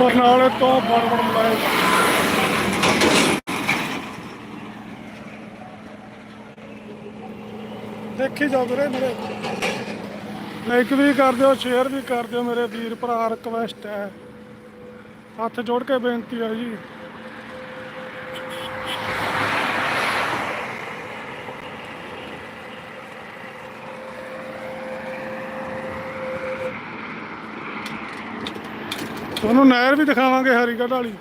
ਬਰਨਾਲੇ ਤੋਂ ਫਾਰਵਰਡ ਮਲਾਏ ਦੇਖੀ ਜਾਓ ਵੀਰੇ ਮੇਰੇ। ਲਾਈਕ ਵੀ ਕਰ ਦਿਓ ਸ਼ੇਅਰ ਵੀ ਕਰ ਦਿਓ ਮੇਰੇ ਵੀਰ ਭਰਾ ਰਿਕਵੈਸਟ ਹੈ। ਹੱਥ ਜੋੜ ਕੇ ਬੇਨਤੀ ਹੈ ਜੀ। ਤੁਹਾਨੂੰ ਨਹਿਰ ਵੀ ਦਿਖਾਵਾਂਗੇ ਹਰੀਗੜ੍ਹ ਵਾਲੀ।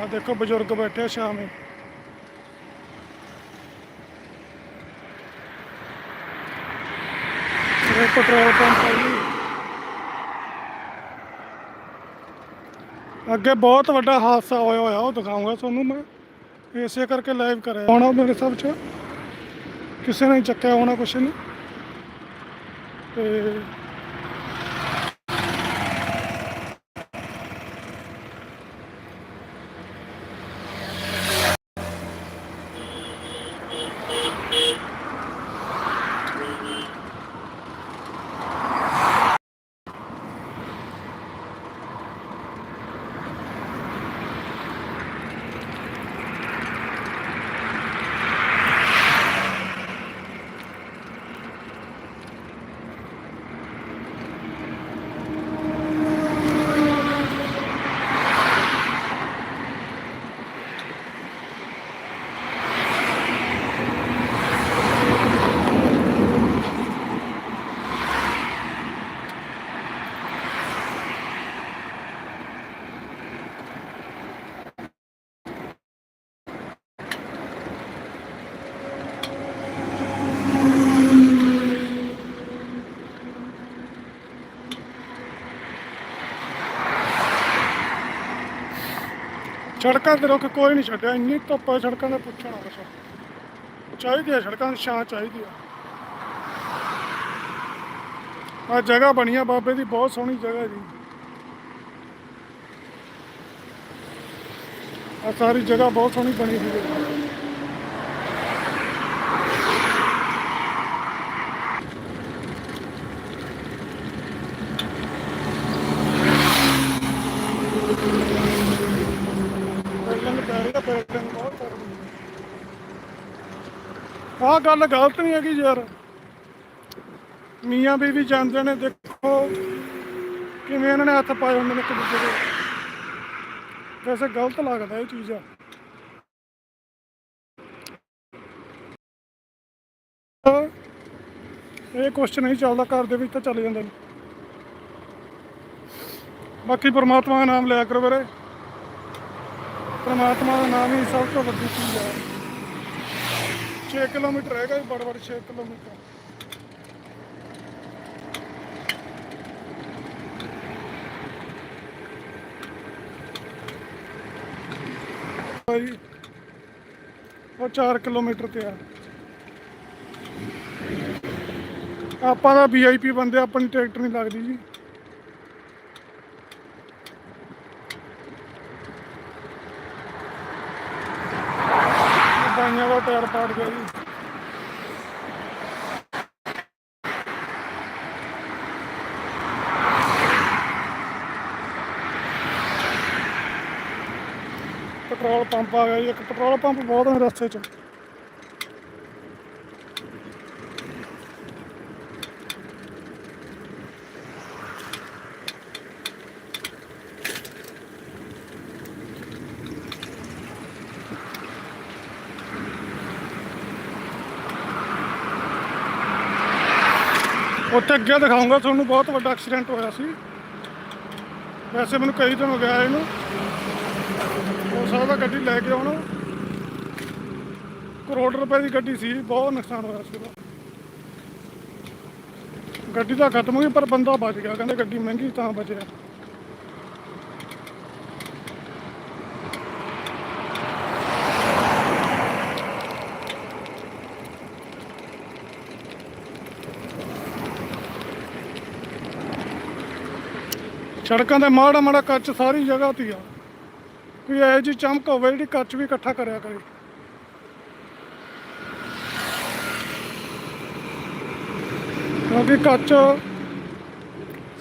ਆ ਦੇਖੋ ਬਜ਼ੁਰਗ ਬੈਠੇ ਆ ਸ਼ਾਮੇ ਇਹ ਪੈਟਰੋਲ ਪੰਪ ਹੈ ਜੀ। ਅੱਗੇ ਬਹੁਤ ਵੱਡਾ ਹਾਦਸਾ ਹੋਇਆ ਹੋਇਆ, ਉਹ ਦਿਖਾਉਂਗਾ ਤੁਹਾਨੂੰ ਮੈਂ। ਇਸੇ ਕਰਕੇ ਲਾਈਵ ਕਰਿਆ। ਹੋਣਾ ਮੇਰੇ ਸਭ ਚ। ਕਿਸੇ ਨੇ ਚੱਕਿਆ ਹੋਣਾ ਕੁਛ ਨਹੀਂ ਤੇ ਸੜਕਾਂ ਤੇ ਰੁਕ ਕੋਈ ਨਹੀਂ ਛੱਡਿਆ, ਇੰਨੀ ਧੁੱਪ ਹੈ, ਸੜਕਾਂ ਦਾ ਪੁੱਛਣਾ ਬਸ ਚਾਹੀਦੀ ਹੈ ਸੜਕਾਂ ਦੀ ਛਾਂ ਚਾਹੀਦੀ ਹੈ। ਆ ਜਗ੍ਹਾ ਬਣੀ ਆ ਬਾਬੇ ਦੀ, ਬਹੁਤ ਸੋਹਣੀ ਜਗ੍ਹਾ ਜੀ। ਆ ਸਾਰੀ ਜਗ੍ਹਾ ਬਹੁਤ ਸੋਹਣੀ ਬਣੀ ਹੋਈ ਹੈ ਬਿਲਡਿੰਗ ਪੈ ਰਹੀ ਹੈ ਬਿਲਡਿੰਗ ਬਹੁਤ ਤਗੜੀ ਹੈ ਆਹ ਗੱਲ ਗਲਤ ਨਹੀਂ ਹੈਗੀ ਯਾਰ। ਮੀਆਂ ਬੀਵੀ ਜਾਂਦੇ ਨੇ, ਦੇਖੋ ਕਿਵੇਂ ਇਹਨਾਂ ਨੇ ਹੱਥ ਪਾਏ ਹੁੰਦੇ ਨੇ ਇੱਕ ਦੂਜੇ ਦੇ। ਵੈਸੇ ਗਲਤ ਲੱਗਦਾ ਇਹ ਚੀਜ਼। ਆ ਇਹ ਕੁਐਸਚਨ ਨਹੀਂ ਚੱਲਦਾ, ਘਰ ਦੇ ਵਿੱਚ ਤਾਂ ਚੱਲ ਜਾਂਦੇ ਨੇ। ਬਾਕੀ ਪਰਮਾਤਮਾ ਦਾ ਨਾਮ ਲਿਆ ਕਰੋ ਵੀਰੇ। ਪਰਮਾਤਮਾ ਦਾ ਨਾਮ ਹੀ ਸਭ ਤੋਂ ਵੱਡੀ ਚੀਜ਼ ਹੈ 6 ਕਿਲੋਮੀਟਰ ਹੈਗਾ ਜੀ ਬੜ ਬੜ 6 ਕਿਲੋਮੀਟਰ। ਭਾਈ ਉਹ 4 ਕਿਲੋਮੀਟਰ ਤੇ ਆ। ਆਪਾਂ ਦਾ ਵੀਆਈਪੀ ਬੰਦੇ, ਆਪਣੀ ਟਿਕਟ ਨਹੀਂ ਲੱਗਦੀ ਜੀ। ਬਾਈਆਂ ਦਾ ਟਾਇਰ ਪਾੜ ਗਿਆ ਜੀ। ਪੈਟਰੋਲ ਪੰਪ ਆ ਗਿਆ ਜੀ, ਇੱਕ ਪੈਟਰੋਲ ਪੰਪ ਬਹੁਤ ਨੇ ਰਸਤੇ 'ਚ। ਉੱਥੇ ਅੱਗੇ ਦਿਖਾਉਂਗਾ, ਤੁਹਾਨੂੰ ਬਹੁਤ ਵੱਡਾ ਐਕਸੀਡੈਂਟ ਹੋਇਆ ਸੀ। ਵੈਸੇ ਮੈਨੂੰ ਕਈ ਦਿਨ ਹੋ ਗਿਆ ਇਹਨੂੰ। ਹੋ ਸਕਦਾ ਗੱਡੀ ਲੈ ਕੇ ਆਉਣਾ। ਕਰੋੜ ਰੁਪਏ ਦੀ ਗੱਡੀ ਸੀ, ਬਹੁਤ ਨੁਕਸਾਨ ਹੋਇਆ ਸੀ ਉਹਦਾ ਗੱਡੀ ਤਾਂ ਖਤਮ ਹੋ ਗਈ, ਪਰ ਬੰਦਾ ਬਚ ਗਿਆ, ਕਹਿੰਦੇ ਗੱਡੀ ਮਹਿੰਗੀ ਤਾਂ ਬਚਿਆ। ਸੜਕਾਂ 'ਤੇ ਮਾੜਾ ਮਾੜਾ ਕੱਚ ਸਾਰੀ ਜਗ੍ਹਾ ਤੇ ਆ। ਕੋਈ ਇਹੋ ਜਿਹੀ ਚਮਕ ਹੋਵੇ ਜਿਹੜੀ ਕੱਚ ਵੀ ਇਕੱਠਾ ਕਰਿਆ ਕਰੇ। ਕਿਉਂਕਿ ਕੱਚ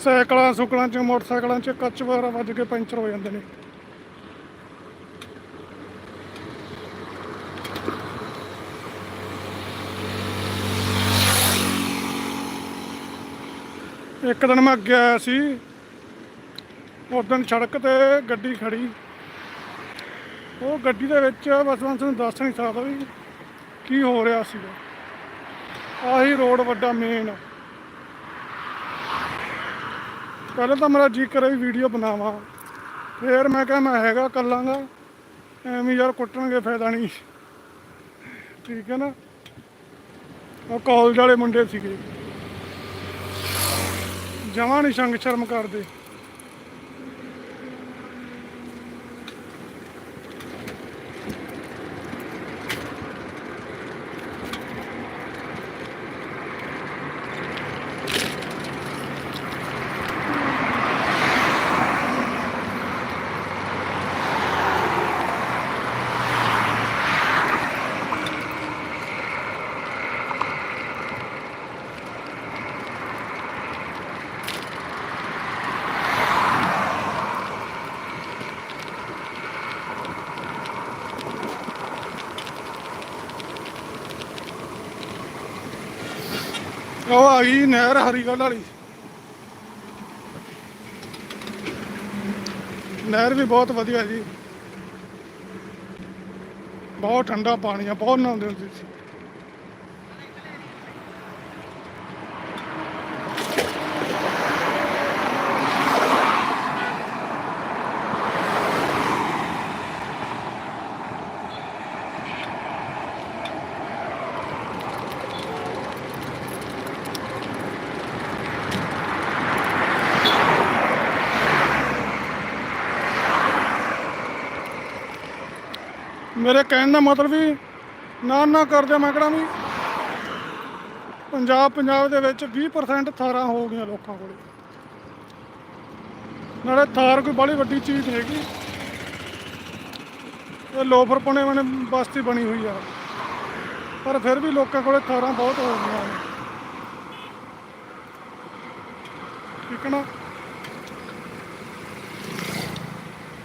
ਸਾਈਕਲਾਂ ਸੁਕਲਾਂ ਚ, ਮੋਟਰਸਾਈਕਲਾਂ ਚ ਕੱਚ ਵਗੈਰਾ ਵੱਜ ਕੇ ਪੈਂਚਰ ਹੋ ਜਾਂਦੇ ਨੇ। ਇੱਕ ਦਿਨ ਮੈਂ ਅੱਗੇ ਆਇਆ ਸੀ। ਉਸ ਦਿਨ ਸੜਕ ਤੇ ਗੱਡੀ ਖੜੀ। ਉਹ ਗੱਡੀ ਦੇ ਵਿੱਚ ਬਸ ਮੈਂ ਤੁਹਾਨੂੰ ਦੱਸ ਨਹੀਂ ਸਕਦਾ ਵੀ ਕੀ ਹੋ ਰਿਹਾ ਸੀਗਾ। ਆਹੀ ਰੋਡ ਵੱਡਾ ਮੇਨ ਪਹਿਲਾਂ ਤਾਂ ਮੇਰਾ ਜੀ ਕਰੇ ਵੀ ਵੀਡੀਓ ਬਣਾਵਾਂ। ਫੇਰ ਮੈਂ ਕਿਹਾ ਮੈਂ ਹੈਗਾ ਕੱਲਾਂਗਾ। ਐਵੇਂ ਯਾਰ ਕੁੱਟਣਗੇ ਫਾਇਦਾ ਨਹੀਂ। ਠੀਕ ਹੈ ਨਾ? ਉਹ ਕਾਲਜ ਵਾਲੇ ਮੁੰਡੇ ਸੀਗੇ। ਜਮਾਂ ਨਹੀਂ ਸੰਗ ਸ਼ਰਮ ਕਰਦੇ। ਉਹ ਆ ਗਈ ਨਹਿਰ ਹਰੀਗੜ੍ਹ ਵਾਲੀ। ਨਹਿਰ ਵੀ ਬਹੁਤ ਵਧੀਆ ਜੀ। ਬਹੁਤ ਠੰਡਾ ਪਾਣੀ ਆ, ਬਹੁਤ ਨਹਾਉਂਦੇ ਹੁੰਦੇ ਸੀ। ਮੇਰੇ ਕਹਿਣ ਦਾ ਮਤਲਬ ਵੀ ਨਾ ਨਾ ਕਰਦੇ ਮੈਂ ਕਿਹੜਾ ਵੀ ਪੰਜਾਬ ਪੰਜਾਬ ਦੇ ਵਿੱਚ 20% ਥਾਰਾਂ ਹੋ ਗਈਆਂ ਲੋਕਾਂ ਕੋਲ। ਨਾਲੇ ਥਾਰ ਕੋਈ ਬੜੀ ਵੱਡੀ ਚੀਜ਼ ਹੈਗੀ। ਇਹ ਲੋਫਰ ਪਣੇ ਬਣੇ ਬਸਤੀ ਬਣੀ ਹੋਈ ਆ। ਪਰ ਫਿਰ ਵੀ ਲੋਕਾਂ ਕੋਲੇ ਥਾਰਾਂ ਬਹੁਤ ਹੋ ਗਈਆਂ ਨੇ। ਠੀਕ ਹੈ ਨਾ?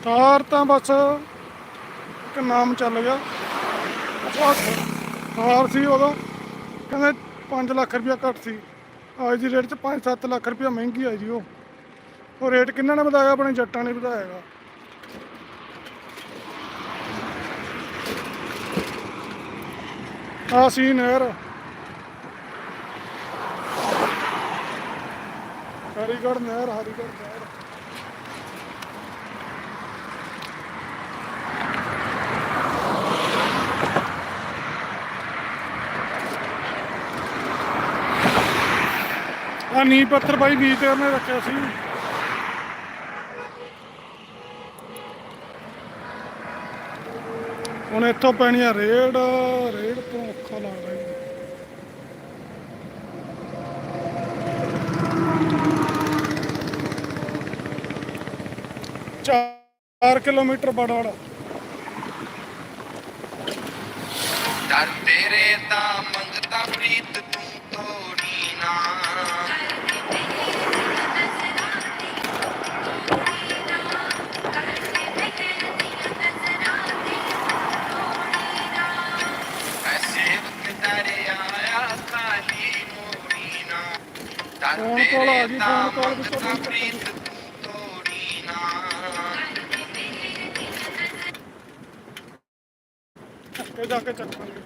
ਥਾਰ ਤਾਂ ਬਸ ਇੱਕ ਨਾਮ ਚੱਲ ਗਿਆ। ਹਾਰ ਸੀ ਉਦੋਂ ਕਹਿੰਦੇ 5 ਲੱਖ ਰੁਪਇਆ ਘੱਟ ਸੀ। ਅੱਜ ਦੀ ਰੇਟ 'ਚ 5-7 ਲੱਖ ਰੁਪਇਆ ਮਹਿੰਗੀ ਆ ਜੀ ਉਹ। ਉਹ ਰੇਟ ਕਿੰਨਾ ਨੇ ਵਧਾਇਆ? ਆਪਣੇ ਜੱਟਾਂ ਨੇ ਵਧਾਇਆ ਆ ਸੀ ਨਹਿਰ। ਹਰੀਗੜ੍ਹ ਨਹਿਰ ਹਰੀਗੜ੍ਹ ਨਹਿਰ। ਆ ਨੀ ਪੱਥਰ ਬਾਈ ਨੀ ਤੇ ਉਹਨੇ ਰੱਖਿਆ ਸੀ। ਹੁਣ ਇੱਥੋਂ ਪੈਣੀ ਆ ਰੇਡ ਰੇਡ ਤੋਂ ਔਖਾ ਲੱਗਦਾ ਜੀ। ਚਾਰ ਕਿਲੋਮੀਟਰ ਬੜਾ ਦਰ ਤੇਰੇ ਦਾ ਮੰਗਤਾ ਪ੍ਰੀਤ, ਤੂੰ ਤੋੜੀ ਨਾ। ਫੋਨ ਕਾਲ ਆ ਤੇਰੇ ਗਈ, ਦਾ ਫੋਨ ਕਾਲ ਵਿੱਚ ਮੰਗਤਾ ਬੰਦ ਕਰ। ਪ੍ਰੀਤ ਤੂੰ ਤੋੜੀ ਨਾ ਅੱਗੇ ਜਾ ਕੇ ਚੱਕਾਂਗੇ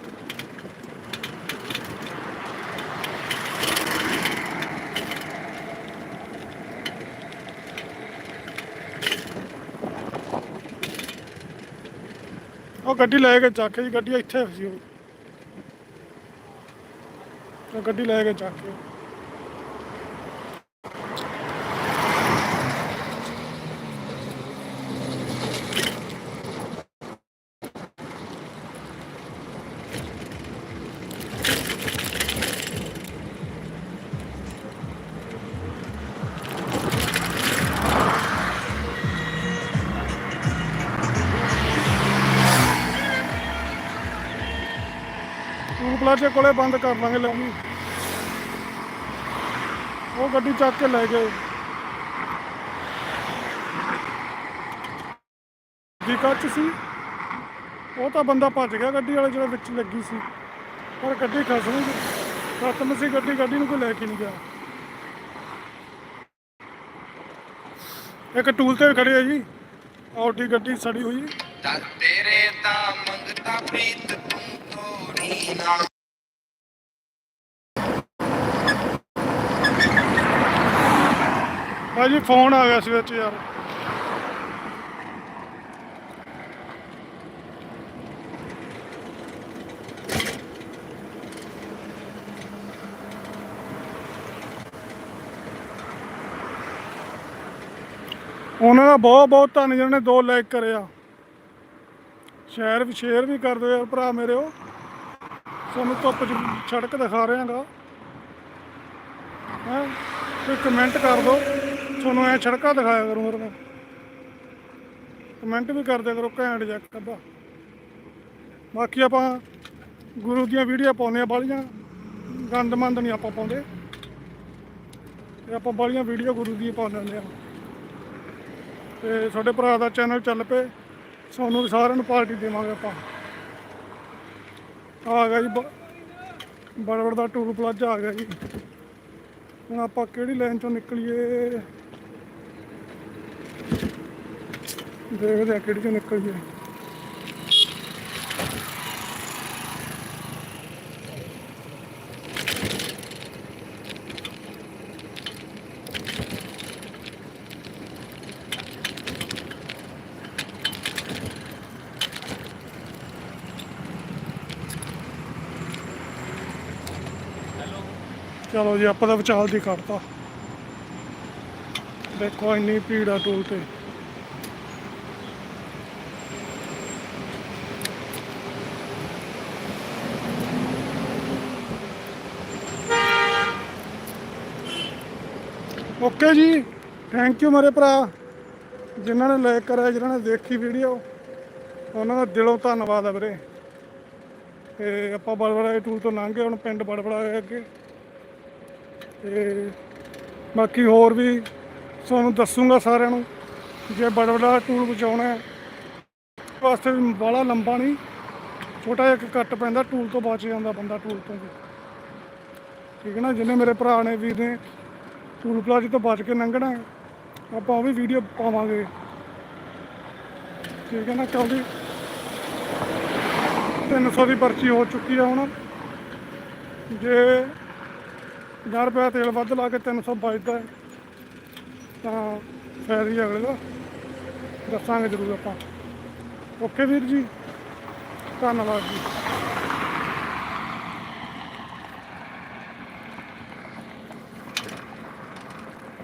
ਉਹ ਗੱਡੀ ਲੈ ਕੇ ਚੱਕ ਜੀ ਗੱਡੀ ਇੱਥੇ ਸੀ ਉਹ ਉਹ ਗੱਡੀ ਲੈ ਕੇ ਚੱਕ ਟੂਲ ਪਲਾਜ਼ੇ ਕੋਲੇ ਬੰਦ ਕਰ ਲਾਂਗੇ ਲੈਣੀ ਉਹ ਗੱਡੀ ਚੱਕ ਕੇ ਲੈ ਗਏ। ਦੀ ਕੱਚ ਸੀ। ਉਹ ਤਾਂ ਬੰਦਾ ਭੱਜ ਗਿਆ ਗੱਡੀ ਵਾਲੇ ਜਿਹੜਾ ਵਿੱਚ ਲੱਗੀ ਸੀ। ਪਰ ਗੱਡੀ ਖਸ ਗਈ। ਖਤਮ ਸੀ ਗੱਡੀ ਗੱਡੀ ਨੂੰ ਕੋਈ ਲੈ ਕੇ ਨਹੀਂ ਗਿਆ। ਇੱਕ ਟੂਲ ਤੇ ਖੜੇ ਆ ਜੀ। ਆਡੀ ਗੱਡੀ ਸੜੀ ਹੋਈ। ਤੇਰੇ ਤਾਂ ਮੰਗਤਾ ਪ੍ਰੀਤ, ਤੂੰ ਭਾਜੀ ਫੋਨ ਆ ਗਿਆ ਸੀ ਵਿੱਚ ਯਾਰ। ਉਹਨਾਂ ਦਾ ਬਹੁਤ ਬਹੁਤ ਧੰਨ ਜਿਹਨਾਂ ਨੇ ਦੋ ਲਾਈਕ ਕਰਿਆ ਸ਼ੇਅਰ ਵੀ ਸ਼ੇਅਰ ਵੀ ਕਰ ਦਿਓ ਯਾਰ ਭਰਾ ਮੇਰੇ ਉਹ। ਤੁਹਾਨੂੰ ਧੁੱਪ 'ਚ ਸੜਕ ਦਿਖਾ ਰਿਹਾਗਾ ਹੈ? ਕੋਈ ਕਮੈਂਟ ਕਰ ਦਿਓ। ਤੁਹਾਨੂੰ ਐ ਸੜਕਾਂ ਦਿਖਾਇਆ ਕਰੂੰ ਫਿਰ ਮੈਂ ਕਮੈਂਟ ਵੀ ਕਰ ਦਿਆ ਕਰੋ, ਘੈਂਟ ਜਿਹਾ ਕੱਦਾ ਬਾਕੀ ਆਪਾਂ ਗੁਰੂ ਦੀਆਂ ਵੀਡੀਓ ਪਾਉਂਦੇ ਆ ਬਾਲੀਆਂ ਗੰਦਮੰਦ ਨਹੀਂ ਆਪਾਂ ਪਾਉਂਦੇ। ਤੇ ਆਪਾਂ ਬਾਲੀਆਂ ਵੀਡੀਓ ਗੁਰੂ ਦੀਆਂ ਪਾਉਂਦੇ ਹੁੰਦੇ ਆ ਤੇ ਸਾਡੇ ਭਰਾ ਦਾ ਚੈਨਲ ਚੱਲ ਪਏ। ਸਾਨੂੰ ਸਾਰਿਆਂ ਨੂੰ ਪਾਰਟੀ ਦੇਵਾਂਗੇ ਆਪਾਂ। ਆ ਗਿਆ ਜੀ, ਬ- ਬੜਬੜ ਦਾ ਟੂਲ ਪਲਾਜ਼ਾ ਆ ਗਿਆ ਜੀ। ਹੁਣ ਆਪਾਂ ਕਿਹੜੀ ਲਾਈਨ ਚੋਂ ਨਿਕਲੀਏ? ਦੇਖਦੇ ਆ ਕਿਹੜੀ ਚੋਂ ਨਿਕਲੀਏ। ਚਲੋ ਜੀ, ਆਪਾਂ ਤਾਂ ਵਿਚਾਲ ਦੀ ਕੱਢਤਾ। ਦੇਖੋ ਇੰਨੀ ਭੀੜ ਆ ਟੋਲ ਤੇ। ਓਕੇ ਜੀ ਥੈਂਕ ਯੂ ਮੇਰੇ ਭਰਾ। ਜਿਨ੍ਹਾਂ ਨੇ ਲਾਈਕ ਕਰਿਆ, ਜਿਨ੍ਹਾਂ ਨੇ ਦੇਖੀ ਵੀਡੀਓ ਉਹਨਾਂ ਦਾ ਦਿਲੋਂ ਧੰਨਵਾਦ ਆ ਵੀਰੇ। ਤੇ ਆਪਾਂ ਬੜਬੜਾ ਟੂਲ ਤੋਂ ਲੰਘ ਗਏ, ਹੁਣ ਪਿੰਡ ਬੜਬੜਾ ਅੱਗੇ। ਤੇ ਬਾਕੀ ਹੋਰ ਵੀ ਤੁਹਾਨੂੰ ਦੱਸੂਗਾ ਸਾਰਿਆਂ ਨੂੰ, ਜੇ ਬੜਾ ਬੜਾ ਟੂਲ ਬਚਾਉਣਾ ਹੈ। ਵਾਸਤੇ ਵੀ ਬਾਹਲਾ ਲੰਬਾ ਨਹੀਂ, ਛੋਟਾ ਜਿਹਾ ਕੱਟ ਪੈਂਦਾ, ਟੂਲ ਤੋਂ ਬਚ ਜਾਂਦਾ ਬੰਦਾ ਟੂਲ ਤੋਂ ਵੀ। ਠੀਕ ਹੈ ਨਾ, ਜਿੰਨੇ ਮੇਰੇ ਭਰਾ ਨੇ, ਵੀਰ ਨੇ ਟੂਲ ਪਲਾਜ਼ੇ ਤੋਂ ਬਚ ਕੇ ਲੰਘਣਾ ਆਪਾਂ ਉਹ ਵੀ ਵੀਡੀਓ ਪਾਵਾਂਗੇ। ਠੀਕ ਹੈ ਨਾ ਕਿਉਂਕਿ 300 ਦੀ ਪਰਚੀ ਹੋ ਚੁੱਕੀ ਆ ਹੁਣ। ਜੇ 1000 ਰੁਪਏ ਤੇਲ ਵੱਧ ਲਾ ਕੇ 300 ਬਚਦਾ ਹੈ। ਤਾਂ ਫਾਇਦਾ ਹੀ ਅਗਲੇ ਦਾ ਦੱਸਾਂਗੇ ਜ਼ਰੂਰ ਆਪਾਂ। ਓਕੇ ਵੀਰ ਜੀ, ਧੰਨਵਾਦ ਜੀ।